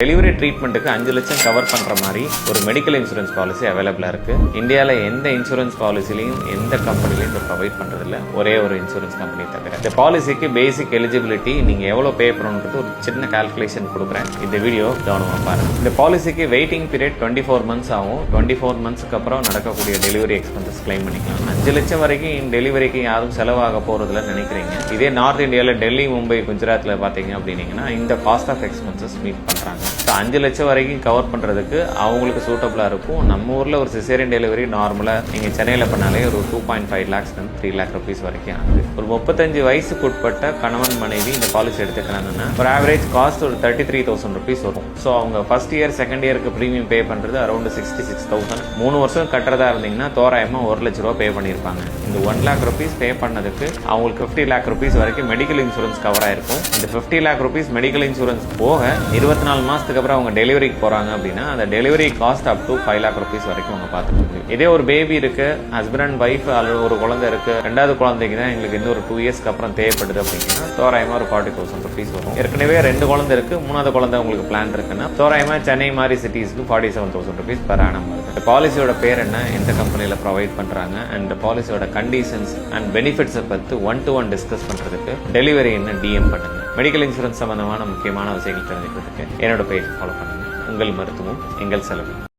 Delivery ட்ரீட்மெண்ட்டுக்கு அஞ்சு லட்சம் கவர் பண்ணுற மாதிரி ஒரு மெடிக்கல் இன்சூரன்ஸ் பாலிசி அவைலபிளாக இருக்குது இந்தியாவில் எந்த இன்சூரன்ஸ் பாலிசிலையும் எந்த கம்பெனிலையும் இப்போ ப்ரொவைட் பண்ணுறதில்ல ஒரே ஒரு இன்சூரன்ஸ் கம்பெனி தவிர. இந்த பாலிசிக்கு பேசிக் எலிஜிபிலிட்டி நீங்கள் எவ்வளோ பே பண்ணணுன்றது ஒரு சின்ன கால்குலேஷன் கொடுக்குறேன். இந்த வீடியோ கவனமாக பாருங்கள் இந்த பாலிசிக்கு waiting period twenty four months ஆகும். டுவெண்ட்டி ஃபோர் மந்த்ஸ்க்கு அப்புறம் நடக்கக்கூடிய டெலிவரி எக்ஸ்பென்சஸ் கிளைம் பண்ணிக்கலாம். அஞ்சு லட்சம் வரைக்கும் டெலிவரிக்கு யாரும் செலவாக போகிறதுல நினைக்கிறீங்க. இதே நார்த் இந்தியாவில் டெல்லி மும்பை குஜராத்தில் பார்த்தீங்க அப்படின்னீங்கன்னா இந்த காஸ்ட் ஆஃப் எக்ஸ்பென்சஸ் மீட் பண்ணுறாங்க ஸோ அஞ்சு லட்சம் வரைக்கும் கவர் பண்ணுறதுக்கு அவங்களுக்கு சூட்டபுளாக இருக்கும். நம்ம ஊரில் ஒரு சிசேரியன் டெலிவரி நார்மலாக நீங்கள் சென்னையில் பண்ணாலே ஒரு two point five lakhs three lakh rupees வரைக்கும் ஆகுது. ஒரு முப்பத்தஞ்சு வயசுக்கு உட்பட்ட கணவன் மனைவி இந்த பாலிசி எடுத்துக்கிறாங்கன்னா ஒரு ஆவரேஜ் காஸ்ட் ஒரு தேர்ட்டி த்ரீ தௌசண்ட் ருபீஸ் வரும். ஸோ அவங்க ஃபர்ஸ்ட் இயர் செகண்ட் இயருக்கு ப்ரீமியம் பே பண்ணுறது அரௌண்ட் சிக்ஸ்டி சிக்ஸ் தௌசண்ட் மூணு வருஷம் கட்டுறதா இருந்தீங்கன்னா தோராயமாக ஒரு லட்ச ரூபா பே பண்ணியிருப்பாங்க. இந்த ஒன் லேக் ருபீஸ் பே பண்ணதுக்கு அவங்களுக்கு ஃபிஃப்டி லேக் ருபீஸ் வரைக்கும் மெடிக்கல் இன்சூரன்ஸ் கவர் ஆயிருக்கும். இந்த fifty lakh rupees medical insurance போக இருபத்தி நாலு மாதம் அப்புறம் அவங்க டெலிவரிக்கு போகிறாங்க அப்படின்னா அந்த delivery cost up to five lakh rupees வரைக்கும் அவங்க பார்த்துக்க முடியும் இதே ஒரு பேபி இருக்கு ஹஸ்பண்ட் அண்ட் ஒய்ஃப் அல்லது ஒரு குழந்தை இருக்கு ரெண்டாவது குழந்தைக்கு தான் எங்களுக்கு இன்னும் ஒரு டூ இயர்ஸ்க்கு அப்புறம் தேவைப்படுது அப்படின்னா தோராயமா ஒரு ஃபார்ட்டி தௌசண்ட் ருபீஸ் வரும். ஏற்கனவே ரெண்டு குழந்தை இருக்கு மூணாவது குழந்தை உங்களுக்கு பிளான் இருக்குன்னா தோராயமா சென்னை மாதிரி சிட்டிஸ்க்கு forty seven thousand rupees per annum வருது. இந்த பாலிசியோட பேர் என்ன எந்த கம்பெனியில் ப்ரொவைட் பண்றாங்க அண்ட் பாலிசியோட கண்டிஷன்ஸ் அண்ட் பெனிஃபிட்ஸை பற்றி ஒன் டு ஒன் டிஸ்கஸ் பண்றதுக்கு டெலிவரி என்ன டிஎம் பண்ணுங்க. மெடிக்கல் இன்சூரன்ஸ் சம்பந்தமான முக்கியமான விஷயங்கள் தெரிஞ்சுக்கிறதுக்கு என்னோட பேஜ் ஃபாலோ பண்ணுங்கள் உங்கள் மருத்துவம் எங்கள் செலவு.